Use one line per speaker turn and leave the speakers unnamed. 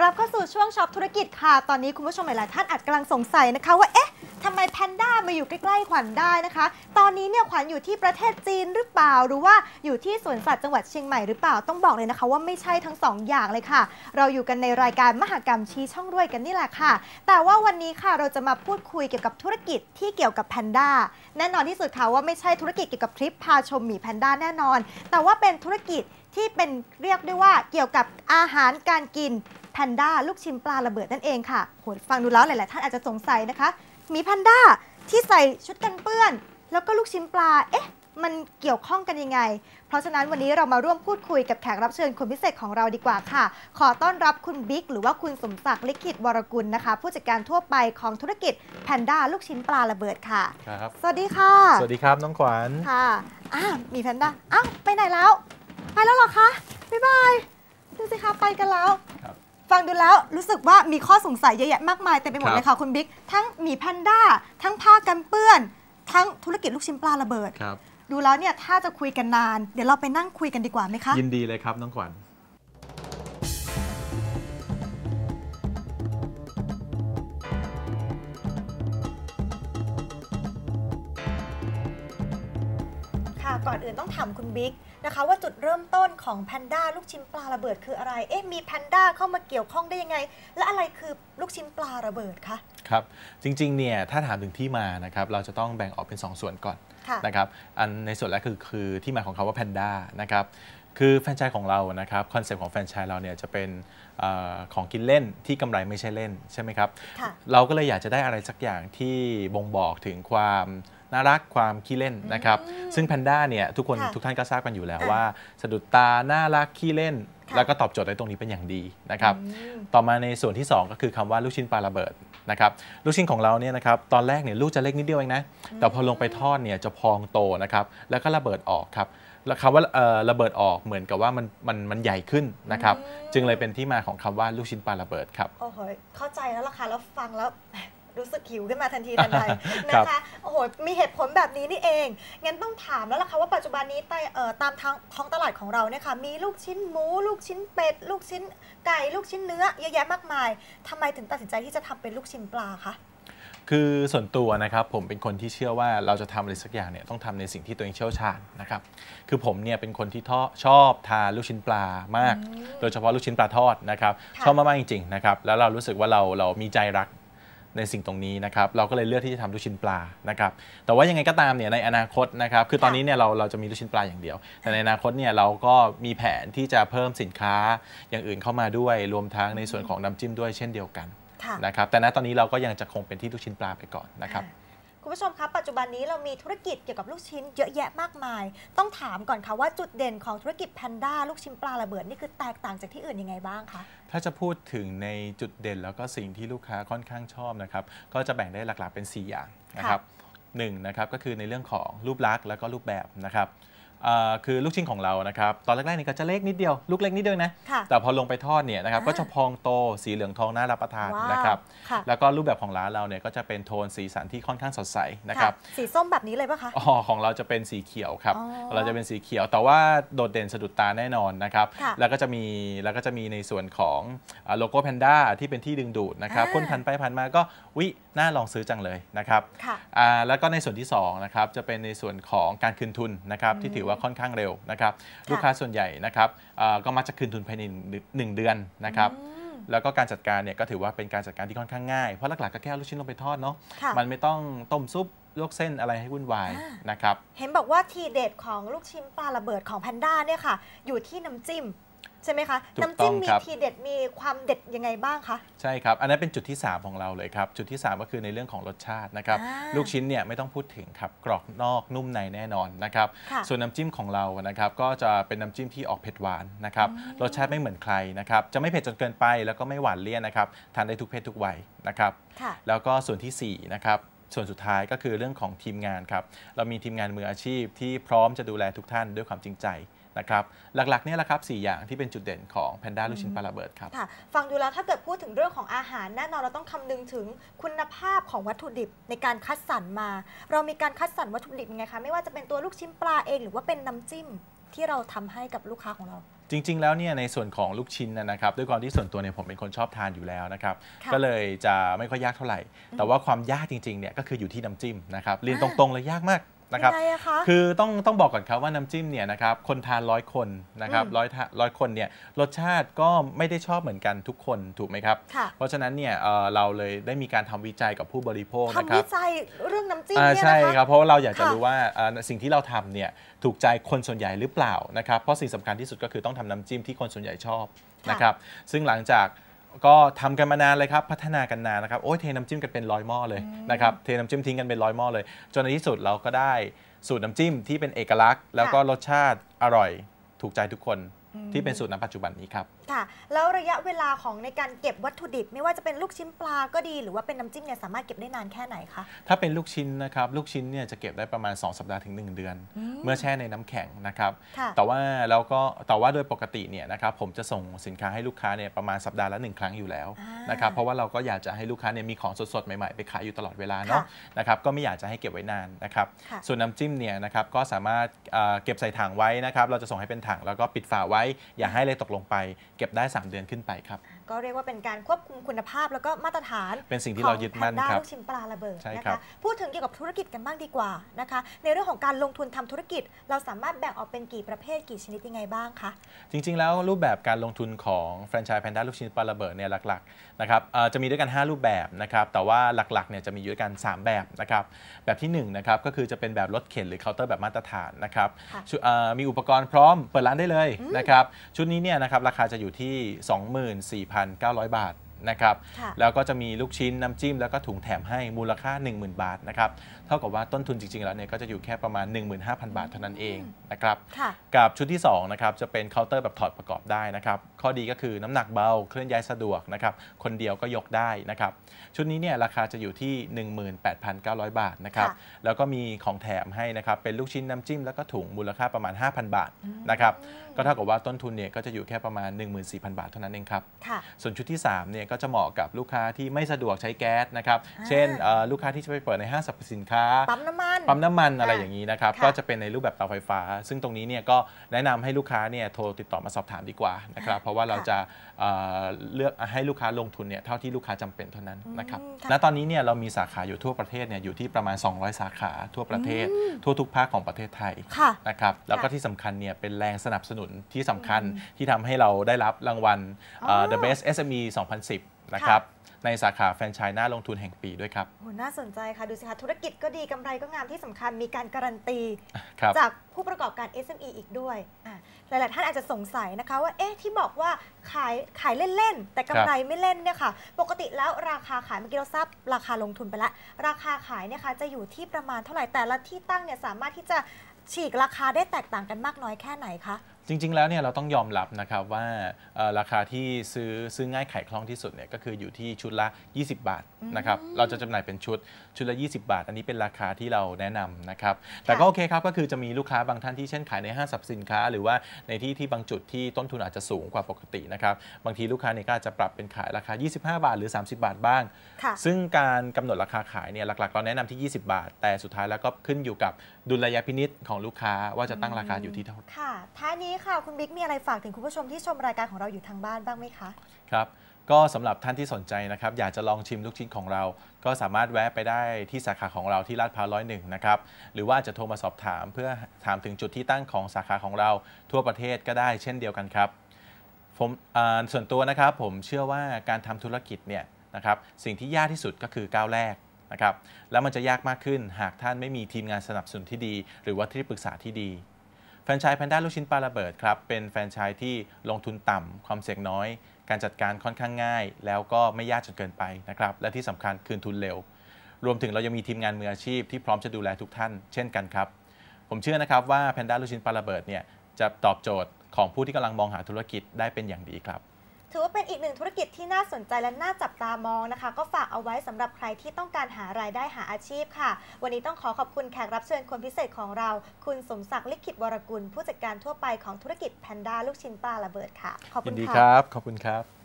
กลับเข้าสู่ช่วงช็อปธุรกิจค่ะ ตอนนี้คุณผู้ชมหลาย ๆ ท่านอาจกำลังสงสัยนะคะว่า เอ๊ะทำไมแพนด้ามาอยู่ใกล้ ๆ ขวัญได้นะคะ ตอนนี้เนี่ยขวัญอยู่ที่ประเทศจีนหรือเปล่า หรือว่าอยู่ที่สวนสัตว์จังหวัดเชียงใหม่หรือเปล่า ต้องบอกเลยนะคะว่าไม่ใช่ทั้งสองอย่างเลยค่ะ เราอยู่กันในรายการมหกรรมชี้ช่องรวยกันนี่แหละค่ะ แต่ว่าวันนี้ค่ะเราจะมาพูดคุยเกี่ยวกับธุรกิจที่เกี่ยวกับแพนด้า แน่นอนที่สุดค่ะว่าไม่ใช่ธุรกิจเกี่ยวกับทริปพาชมหมีแพนด้าแน่นอน แต่ว่าเป็นธุรกิจที่เป็นเรียกได้ว่าเกี่ยวกับอาหารการกิน แพนด้าลูกชิ้นปลาระเบิดนั่นเองค่ะโหฟังดูแล้วหลาย ๆ ท่านอาจจะสงสัยนะคะหมีแพนด้าที่ใส่ชุดกันเปื้อน แล้วก็ลูกชิ้นปลา เอ๊ะ มันเกี่ยวข้องกันยังไง เพราะฉะนั้นวันนี้เรามาร่วมพูดคุยกับแขกรับเชิญคนพิเศษของเราดีกว่าค่ะ ขอต้อนรับคุณบิ๊กหรือว่าคุณสมศักดิ์ลิขิตวรกุลนะคะ ผู้จัดการทั่วไปของธุรกิจแพนด้าลูกชิ้นปลาระเบิดค่ะ
ครับ
สวัสดีค่ะ
สวัสดีครับน้องขวัญ
ค่ะอ่ามีแพนด้าอ้าวไปไหนแล้ว ไปแล้วเหรอคะบ๊ายบายดูสิคะไปกันแล้ว
ครับ
ฟังดูแล้วรู้สึกว่ามีข้อสงสัยเยอะแยะมากมายเต็มไปหมด
ครับ
เลยค่ะคุณบิ๊กทั้งหมีแพนด้า ทั้งผ้ากันเปื้อน ทั้งธุรกิจลูกชิ้นปลาระเบิด
ครับ
ดูแล้วเนี่ยถ้าจะคุยกันนาน เดี๋ยวเราไปนั่งคุยกันดีกว่าไหมคะ
ยินดีเลยครับน้องขวัญ
ค่ะก่อนอื่นต้องถามคุณบิ๊ก นะคะ ว่าจุดเริ่มต้นของแพนด้าลูกชิ้นปลาระเบิดคืออะไร เอ๊ะมีแพนด้าเข้ามาเกี่ยวข้องได้ยังไง และอะไรคือลูกชิ้นปลาระเบิดคะ
ครับจริงๆเนี่ยถ้าถามถึงที่มานะครับเราจะต้องแบ่งออกเป็น 2 ส่วนก่อน
ค่ะ
นะครับอันในส่วนแรกคือคือที่มาของคาว่าแพนด้านะครับ คือแฟรนไชส์ของเรานะครับคอนเซ็ปต์ของแฟรนไชส์เราเนี่ยจะเป็นเออของกินเล่นที่กำไรไม่ใช่เล่นใช่ไหมครับ
ค่ะ
เราก็เลยอยากจะได้อะไรสักอย่างที่บ่งบอกถึงความน่ารักความขี้เล่นนะครับ
อืม
ซึ่งแพนด้าเนี่ยทุกคน
ค่ะ
ทุกท่านก็ทราบกันอยู่แล้ว
อะ
ว่า สะดุดตาน่ารักขี้เล่น
ค่ะ
แล้วก็ตอบโจทย์ในตรงนี้เป็นอย่างดีนะครับ
อืม
ต่อมาในส่วนที่ 2 ก็คือคำว่าลูกชิ้นปลาระเบิดนะครับลูกชิ้นของเราเนี่ยนะครับตอนแรกเนี่ยลูกจะเล็กนิดเดียวเองนะแต่พอลงไปทอดเนี่ยจะพองโตนะครับแล้วก็ระเบิดออกครับแล้วคำว่าเอ่อระเบิดออกเหมือนกับว่ามันมันมันใหญ่ขึ้นนะครับ
อืม
จึงเลยเป็นที่มาของคำว่าลูกชิ้นปลาระเบิดครับ
โอ้โหเข้าใจแล้วล่ะค่ะแล้วฟังแล้ว รู้สึกหิวขึ้นมาทันทีทันใด
ครั
นะ
บ
คะโอ้โหมีเหตุผลแบบนี้นี่เอง งั้นต้องถามแล้วล่ะค่ะว่าปัจจุบันนี้ใต้เอ่อตามทางท้องตลาดของเราเนี่ยค่ะมีลูกชิ้นหมู ลูกชิ้นเป็ด ลูกชิ้นไก่ลูกชิ้นเนื้อเยอะแยะมากมายทำไมถึงตัดสินใจที่จะทำเป็นลูกชิ้นปลาคะ
คือส่วนตัวนะครับผมเป็นคนที่เชื่อว่าเราจะทำอะไรสักอย่างเนี่ยต้องทำในสิ่งที่ตัวเองเชี่ยวชาญนะครับคือผมเนี่ยเป็นคนที่ทอชอบทานลูกชิ้นปลามาก
อืม
โดยเฉพาะลูกชิ้นปลาทอดนะครับ
ค่ะ
ชอบมากๆจริงๆนะครับแล้วเรารู้สึกว่าเราเรามีใจรัก ในสิ่งตรงนี้นะครับเราก็เลยเลือกที่จะทำลูกชิ้นปลานะครับแต่ว่ายังไงก็ตามเนี่ยในอนาคตนะครับคือตอนนี้เนี่ยเราเราจะมีลูกชิ้นปลาอย่างเดียว แต่ในอนาคตเนี่ยเราก็มีแผนที่จะเพิ่มสินค้าอย่างอื่นเข้ามาด้วย รวมทั้งในส่วนของน้ำจิ้มด้วยเช่นเดียวกัน
ค่ะ
นะครับแต่ณตอนนี้เราก็ยังจะคงเป็นที่ลูกชิ้นปลาไปก่อนนะครับ
คุณผู้ชมครับปัจจุบันนี้เรามีธุรกิจเกี่ยวกับลูกชิ้นเยอะแยะมากมาย ต้องถามก่อนค่ะว่าจุดเด่นของธุรกิจแพนด้าลูกชิ้นปลาระเบิดนี่คือแตกต่างจากที่อื่นยังไงบ้างคะ
ถ้าจะพูดถึงในจุดเด่นแล้วก็สิ่งที่ลูกค้าค่อนข้างชอบนะครับก็จะแบ่งได้หลักๆเป็น 4 อย่างนะครับหนึ่งนะครับก็คือในเรื่องของรูปลักษณ์แล้วก็รูปแบบนะครับเอ่อ คือลูกชิ้นของเรานะครับตอนแรกๆนี่ก็จะเล็กนิดเดียวลูกเล็กนิดเดียวนะ
ค่ะ
แต่พอลงไปทอดเนี่ยนะครับ
อ่า
ก็จะพองโตสีเหลืองทองน่ารับประทาน
ว้าว
นะครับ
ค่ะ
แล้วก็รูปแบบของร้านเราเนี่ยก็จะเป็นโทนสีสันที่ค่อนข้างสดใสนะครับ
สีส้มแบบนี้เลยปะคะ
อ๋อของเราจะเป็นสีเขียวครับ
อ๋อ
เราจะเป็นสีเขียวแต่ว่าโดดเด่นสะดุดตาแน่นอนนะครับ
ค่ะ
แล้วก็จะมีแล้วก็จะมีในส่วนของอ่าโลโก้แพนด้าที่เป็นที่ดึงดูดนะครับ
อ่า
คนผ่านไปผ่านมาก็วิ น่าลองซื้อจังเลยนะครับ
ค่ะ
อ่าแล้วก็ในส่วนที่2นะครับจะเป็นในส่วนของการคืนทุนนะครับ
อืม
ที่ถือว่าค่อนข้างเร็วนะครับ
ค่ะ
ลูกค้าส่วนใหญ่นะครับอ่าก็มักจะคืนทุนภายในหนึ่งเดือนนะครับ
อืม
แล้วก็การจัดการเนี่ยก็ถือว่าเป็นการจัดการที่ค่อนข้างง่าย เพราะหลักๆก็แค่เอาลูกชิ้นลงไปทอดเนาะ
ค่ะ
มันไม่ต้องต้มซุปลวกเส้นอะไรให้วุ่นวาย
อ่าน
นะครับ
เห็นบอกว่าทีเด็ดของลูกชิ้นปลาระเบิดของแพนด้าเนี่ยค่ะ อยู่ที่น้ำจิ้ม ใช่ไหมคะ
ถูก
น้ำจิ้ม
ต้อง
มี
ครับ
ทีเด็ดมีความเด็ดยังไงบ้างคะ
ใช่ครับอันนั้นเป็นจุดที่ 3 ของเราเลยครับจุดที่ 3 ก็คือในเรื่องของรสชาตินะครับ
อ่า
ลูกชิ้นเนี่ยไม่ต้องพูดถึงครับกรอบนอกนุ่มในแน่นอนนะครับ
ค่ะ
ส่วนน้ำจิ้มของเรานะครับก็จะเป็นน้ำจิ้มที่ออกเผ็ดหวานนะครับรสชาติไม่เหมือนใครนะครับจะไม่เผ็ดจนเกินไปแล้วก็ไม่หวานเลี่ยนนะครับทานได้ทุกเพศทุกวัยนะครับ
ค่ะ
แล้วก็ส่วนทีสี่4นะครับส่วนสุดท้ายก็คือเรื่องของทีมงานครับ เรามีทีมงานมืออาชีพที่พร้อมจะดูแลทุกท่านด้วยความจริงใจ นะครับหลักๆเนี่ยแหละครับสี่อย่างที่เป็นจุดเด่นของแพนด้าลูกชิ้นปลาระเบิดครับ
ค่ะฟังดูแล้วถ้าเกิดพูดถึงเรื่องของอาหารแน่นอนเราต้องคำนึงถึงคุณภาพของวัตถุดิบในการคัดสรรมา เรามีการคัดสรรวัตถุดิบยังไงคะไม่ว่าจะเป็นตัวลูกชิ้นปลาเอง หรือว่าเป็นน้ำจิ้มที่เราทำให้กับลูกค้าของเรา
จจริง ๆ แล้วเนี่ยในส่วนของลูกชิ้นนะนะครับ ด้วยความที่ส่วนตัวเนี่ยผมเป็นคนชอบทานอยู่แล้วนะครับ
ค่ะ
ก็เลยจะไม่ค่อยยากเท่าไหร่ แต่ว่าความยากจริงๆเนี่ยก็คืออยู่ที่น้ำจิ้มนะครับเรียนต
อ่า
รงๆเลยยากมาก นะครับ
ยังไงอะคะ
คือต้องต้องบอกก่อนครับว่าน้ำจิ้มเนี่ยนะครับคนทานร้อยคนนะครับ
อืม
ร้อยทาร้อยคนเนี่ยรสชาติก็ไม่ได้ชอบเหมือนกันทุกคนถูกไหมครับ
ค่ะ
เพราะฉะนั้นเนี่ยเอ่อเราเลยได้มีการทำวิจัยกับผู้บริโภคนะค
ทำ
รั
วิ
บ
จัยเรื่องน้ำจิ้ม
อ่า
เนี่ย
ใช่
นะคะ
ครับเพราะว่าเราอยากจะ
ค่ะ
รู้ว่าเอ่อสิ่งที่เราทำเนี่ยถูกใจคนส่วนใหญ่หรือเปล่านะครับเพราะสิ่งสำคัญที่สุดก็คือต้องทำน้ำจิ้มที่คนส่วนใหญ่ชอบ
ค่ะ
นะครับซึ่งหลังจาก ก็ทำกันมานานเลยครับ พัฒนากันนานนะครับ โอ้ยเทน้ำจิ้มกันเป็นร้อยหม้อเลยนะครับ เทน้ำจิ้มทิ้งกันเป็นร้อยหม้อเลย จนในที่สุดเราก็ได้สูตรน้ำจิ้มที่เป็นเอกลักษณ์ แล้วก็รสชาติอร่อย ถูกใจทุกคนที่เป็นสูตรน้ำปัจจุบันนี้ครับ
ค่ะ แล้วระยะเวลาของในการเก็บวัตถุดิบ ไม่ว่าจะเป็นลูกชิ้นปลาก็ดี หรือว่าเป็นน้ำจิ้มเนี่ยสามารถเก็บได้นานแค่ไหนคะ
ถ้าเป็นลูกชิ้นนะครับลูกชิ้นเนี่ยจะเก็บได้ประมาณ 2 สัปดาห์ถึง 1 เดือน เมื่อแช่ในน้ำแข็งนะครับ
ค่ะ
แต่ว่าแล้วก็แต่ว่าโดยปกติเนี่ยนะครับผมจะส่งสินค้าให้ลูกค้าเนี่ยประมาณสัปดาห์ละหนึ่งครั้งอยู่แล้ว
อ่าน
นะครับเพราะว่าเราก็อยากจะให้ลูกค้าเนี่ยมีของสดๆใหม่ๆไปขายอยู่ตลอดเวลาเนาะ
ค่ะ
นะครับก็ไม่อยากจะให้เก็บไว้นานนะครับ
ค่ะ
ส่วนน้ำจิ้มเนี่ยนะครับก็สามารถเอ่อเก็บใส่ถังไว้นะครับเราจะส่งให้เป็นถังแล้วก็ปิดฝาไว้อย่าให้เลยตกลงไปเก็บได้ 3 เดือนขึ้นไปครับ
ก็เรียกว่าเป็นการควบคุมคุณภาพ แล้วก็มาตรฐาน
เป็นสิ่งที่เรายึดมั่น
ของ
ครับ
Panda ลูกชิ้นปลาระเบิด
ใช่
นะ
ครั
คะ
บ
พูดถึงเกี่ยวกับธุรกิจกันบ้างดีกว่านะคะ ในเรื่องของการลงทุนทำธุรกิจ เราสามารถแบ่งออกเป็นกี่ประเภทกี่ชนิดยังไงบ้างคะ
จริง ๆ แล้วรูปแบบการลงทุนของแฟรนไชส์แพนด้าลูกชิ้นปลาระเบิดเนี่ยหลักๆนะครับเอ่อจะมีด้วยกัน 5 รูปแบบนะครับแต่ว่าหลักๆเนี่ยจะมีอยู่ด้วยกัน 3 แบบนะครับแบบที่1นะครับก็คือจะเป็นแบบรถเข็นหรือเคาน์เตอร์แบบมาตรฐานนะครับ
ค่ะ
ชุดเอ่อมีอุปกรณ์พร้อมเปิดร้านได้เลยนะครับชุดนี้เนี่ยนะครับราคาจะอยู่ที่1,900 บาท นะครับ
ค่ะ
แล้วก็จะมีลูกชิ้นน้ำจิ้มแล้วก็ถุงแถมให้มูลค่า 10,000 บาทนะครับ เท่ากับว่าต้นทุนจริง ๆ แล้วเนี่ยก็จะอยู่แค่ประมาณ 15,000 บาทเท่านั้นเองนะครับ
ค่ะ
กับชุดที่2นะครับจะเป็นเคาน์เตอร์แบบถอดประกอบได้นะครับ ข้อดีก็คือน้ำหนักเบาเคลื่อนย้ายสะดวกนะครับคนเดียวก็ยกได้นะครับ ชุดนี้เนี่ยราคาจะอยู่ที่ 18,900 บาทนะครับ
ค่ะ
แล้วก็มีของแถมให้นะครับเป็นลูกชิ้นน้ำจิ้มแล้วก็ถุงมูลค่าประมาณ 5,000 บาทนะครับก็เท่ากับว่าต้นทุนเนี่ยก็จะอยู่แค่ประมาณ 14,000 บาทเท่านั้นเองครับ
ค่ะ
ส่วนชุดที่3เนี่ยก็จะเหมาะกับลูกค้าที่ไม่สะดวกใช้แก๊สนะครับ
อ่า
เช่นเอ่อลูกค้าที่จะไปเปิดในห้างสรรพสินค้า
ปั๊มน้ำมัน
ปั๊มน้ำมันอะไร
ค่ะ
อย่างนี้นะครับ
ค่ะ
ก็จะเป็นในรูปแบบเตาไฟฟ้า ซึ่งตรงนี้เนี่ยก็แนะนำให้ลูกค้าเนี่ยโทรติดต่อมาสอบถามดีกว่านะครับ เพราะว่าเราจะเอ่อเลือกให้ลูกค้าลงทุนเนี่ยเท่าที่ลูกค้าจำเป็นเท่านั้นนะครับ
อืมค่ะ
ณตอนนี้เนี่ยเรามีสาขาอยู่ทั่วประเทศเนี่ยอยู่ที่ประมาณ 200 สาขาทั่วประเทศ ทั่วทุกภาคของประเทศไทย
ค่ะ
นะครับ แล้วก็ที่สำคัญเนี่ยเป็นแรงสนับสนุนที่สำคัญที่ทำให้เราได้รับรางวัลเอ่อ
อ๋อ
The Best SME 2010 นะครับในสาขาแฟรนไชส์หน้าลงทุนแห่งปีด้วยครับ
โหน่าสนใจค่ะ ดูสิคะธุรกิจก็ดีกำไรก็งามที่สำคัญมีการการันตี
ครับ
จากผู้ประกอบการ SME อีกด้วยอะหลาย ๆ ท่านอาจจะสงสัยนะคะว่าเอ๊ะที่บอกว่าขายขายเล่น ๆ แต่กำไรไม่เล่นเนี่ยค่ะ ปกติแล้วราคาขายเมื่อกี้เราทราบราคาลงทุนไปแล้วราคาขายเนี่ยค่ะจะอยู่ที่ประมาณเท่าไหร่แต่ละที่ตั้งเนี่ยสามารถที่จะฉีกราคาได้แตกต่างกันมากน้อยแค่ไหนคะ
จริงๆ แล้วเนี่ยเราต้องยอมรับนะครับว่าเอ่อราคาที่ซื้อซื้อง่ายขายคล่องที่สุดเนี่ยก็คืออยู่ที่ชุดละ 20 บาทนะครับเราจะจำหน่ายเป็นชุดชุดละ 20 บาท อันนี้เป็นราคาที่เราแนะนำนะครับแต่ก็โอเคครับก็คือจะมีลูกค้าบางท่านที่เช่นขายในห้างสรรพสินค้า หรือว่าในที่ที่บางจุดที่ต้นทุนอาจจะสูงกว่าปกตินะครับบางทีลูกค้าเนี่ยก็อาจจะปรับเป็นขายราคา 25 บาท หรือ 30 บาทบ้าง
ค่ะ
ซึ่งการกำหนดราคาขายเนี่ยหลักๆ เราแนะนำที่ 20 บาท แต่สุดท้ายแล้วก็ขึ้นอยู่กับ ดุลยพินิษของลูกค้าว่าจะตั้งราคาอยู่ที่เท่าไหร่
ค่ะท้ายนี้ค่ะคุณบิ๊กมีอะไรฝากถึงคุณผู้ชมที่ชมรายการของเราอยู่ทางบ้านบ้างไหมคะ
ครับก็สำหรับท่านที่สนใจนะครับ อยากจะลองชิมลูกชิ้นของเรา ก็สามารถแวะไปได้ที่สาขาของเราที่ลาดพร้าวร้อยหนึ่งนะครับ หรือว่าจะโทรมาสอบถามเพื่อถามถึงจุดที่ตั้งของสาขาของเราทั่วประเทศก็ได้เช่นเดียวกันครับ ผมอ่าส่วนตัวนะครับผมเชื่อว่าการทำธุรกิจเนี่ยนะครับสิ่งที่ยากที่สุดก็คือก้าวแรก นะครับแล้วมันจะยากมากขึ้นหากท่านไม่มีทีมงานสนับสนุนที่ดี หรือว่าที่ปรึกษาที่ดี แฟรนไชส์แพนด้าลูกชิ้นปลาระเบิดครับเป็นแฟรนไชส์ที่ลงทุนต่ำความเสี่ยงน้อย การจัดการค่อนข้างง่าย แล้วก็ไม่ยากจนเกินไปนะครับและที่สำคัญคืนทุนเร็ว รวมถึงเรายังมีทีมงานมืออาชีพที่พร้อมจะดูแลทุกท่านเช่นกันครับผมเชื่อนะครับว่าแพนด้าลูกชิ้นปลาระเบิดเนี่ยจะตอบโจทย์ของผู้ที่กำลังมองหาธุรกิจได้เป็นอย่างดีครับ
ถือว่าเป็นอีกหนึ่งธุรกิจที่น่าสนใจและน่าจับตามองนะคะ ก็ฝากเอาไว้สำหรับใครที่ต้องการหารายได้หาอาชีพค่ะ วันนี้ต้องขอขอบคุณแขกรับเชิญคนพิเศษของเรา คุณสมศักดิ์ลิขิตวรกุล ผู้จัดการทั่วไปของธุรกิจแพนด้าลูกชิ้นปลาระเบิดค่ะ ขอบคุณค่ะ
ครับ ขอบคุณครับ